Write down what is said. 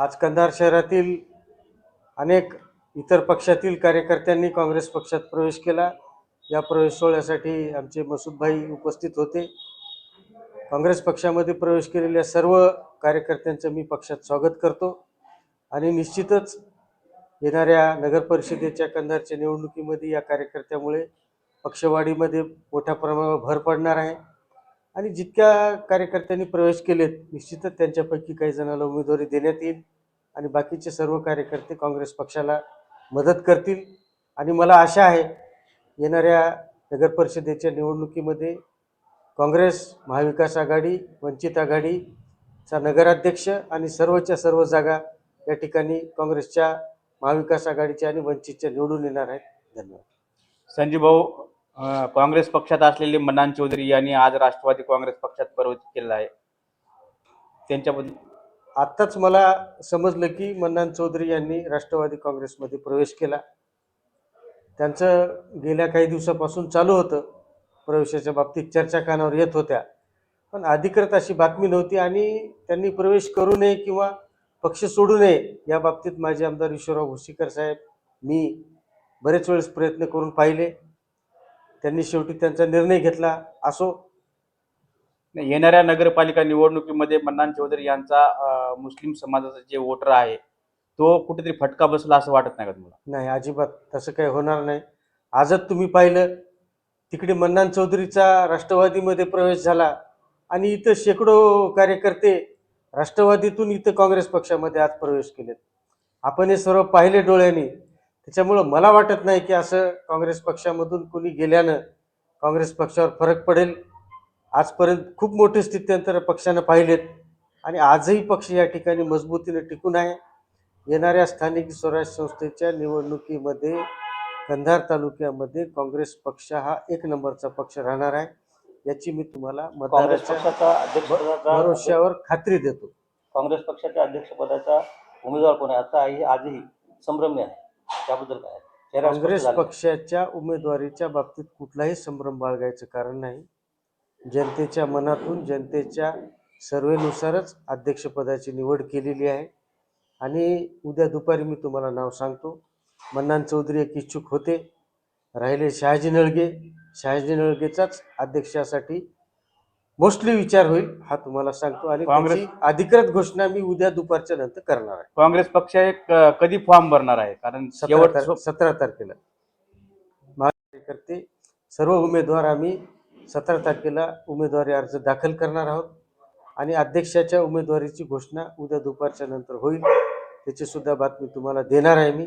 आज कंधार शहरातील अनेक इतर पक्षातील कार्यकर्त्यांनी काँग्रेस पक्षात प्रवेश केला. या प्रवेश सोहळ्यासाठी आमचे मसूदभाई उपस्थित होते. काँग्रेस पक्षामध्ये प्रवेश केलेल्या सर्व कार्यकर्त्यांचं मी पक्षात स्वागत करतो. आणि निश्चितच येणाऱ्या नगर परिषदेच्या कंधारच्या निवडणुकीमध्ये या कार्यकर्त्यामुळे पक्षवाढीमध्ये मोठ्या प्रमाणावर भर पडणार आहे. आणि जितक्या कार्यकर्त्यांनी प्रवेश केलेत निश्चितच त्यांच्यापैकी काही जणांना उमेदवारी देण्यात येईल आणि बाकीचे सर्व कार्यकर्ते काँग्रेस पक्षाला मदत करतील. आणि मला आशा आहे येणाऱ्या नगर परिषदेच्या निवडणुकीमध्ये काँग्रेस महाविकास आघाडी वंचित आघाडीचा नगराध्यक्ष आणि सर्वच्या सर्व जागा या ठिकाणी काँग्रेसच्या महाविकास आघाडीच्या आणि वंचितच्या निवडून येणार आहेत. धन्यवाद. संजीव भाऊ अं, काँग्रेस पक्षात असलेले मन्नान चौधरी यांनी आज राष्ट्रवादी काँग्रेस पक्षात प्रवेश केला आहे. त्यांच्याबद्दल आत्ताच मला समजलं की मन्नान चौधरी यांनी राष्ट्रवादी काँग्रेसमध्ये प्रवेश केला. त्यांचं गेल्या काही दिवसापासून चालू होतं. प्रवेशाच्या बाबतीत चर्चा कानावर येत होत्या. पण अधिकृत अशी बातमी नव्हती आणि त्यांनी प्रवेश करू नये किंवा पक्ष सोडू नये या बाबतीत माझे आमदार ईश्वरराव भोसीकर साहेब मी बरेच वेळेस प्रयत्न करून पाहिले. त्यांनी शेवटी त्यांचा निर्णय घेतला असो. येणाऱ्या नगरपालिका निवडणुकीमध्ये मन्नान चौधरी यांचा मुस्लिम समाजाचा जे वोटर आहे तो कुठेतरी फटका बसला असं वाटत नाही का तुम्हाला? नाही अजिबात तसं काही होणार नाही. आजच तुम्ही पाहिलं तिकडे मन्नान चौधरीचा राष्ट्रवादीमध्ये प्रवेश झाला आणि इथं शेकडो कार्यकर्ते राष्ट्रवादीतून इथं काँग्रेस पक्षामध्ये आज प्रवेश केलेत. आपण हे सर्व पाहिले डोळ्यांनी. त्याच्यामुळं मला वाटत नाही की असं काँग्रेस पक्षामधून कोणी गेल्यानं काँग्रेस पक्षावर फरक पडेल. आजपर्यंत खूप मोठे स्थित्यंतर पक्षानं पाहिलेत आणि आजही पक्ष या ठिकाणी मजबूतीने टिकून आहे. येणाऱ्या स्थानिक स्वराज्य संस्थेच्या निवडणुकीमध्ये कंधार तालुक्यामध्ये काँग्रेस पक्ष हा एक नंबरचा पक्ष राहणार आहे. याची मी तुम्हाला भरोश्यावर खात्री देतो. काँग्रेस पक्षाच्या अध्यक्षपदाचा उमेदवार कोण आहे? आता ही आजही संभ्रमी आहे. त्याबद्दल काय? चेहरा स्पष्ट काँग्रेस झाला. पक्षाच्या उमेदवारीच्या बाबतीत कुठलाही संभ्रम बाळगायचं कारण नाही. जनतेच्या मनातून जनतेच्या सर्वेनुसारच अध्यक्षपदाची निवड केलेली आहे. आणि उद्या दुपारी मी तुम्हाला नाव सांगतो. मन्नान चौधरी एक इच्छुक होते. राहिले शहाजी नळगे. शहाजी नळगेचाच अध्यक्षासाठी मोस्टली विचार होईल. हा तुम्हाला सांगतो. आणि काँग्रेस- अधिकृत घोषणा मी उद्या दुपारच्या नंतर करणार आहे. काँग्रेस पक्ष एक कधी फॉर्म भरणार आहे? कारण सतरा तारखेला. कार्यकर्ते सर्व उमेदवार आम्ही सतरा तारखेला उमेदवारी अर्ज दाखल करणार आहोत. आणि अध्यक्षाच्या उमेदवारीची घोषणा उद्या दुपारच्या नंतर होईल. त्याची सुद्धा बातमी तुम्हाला देणार आहे मी.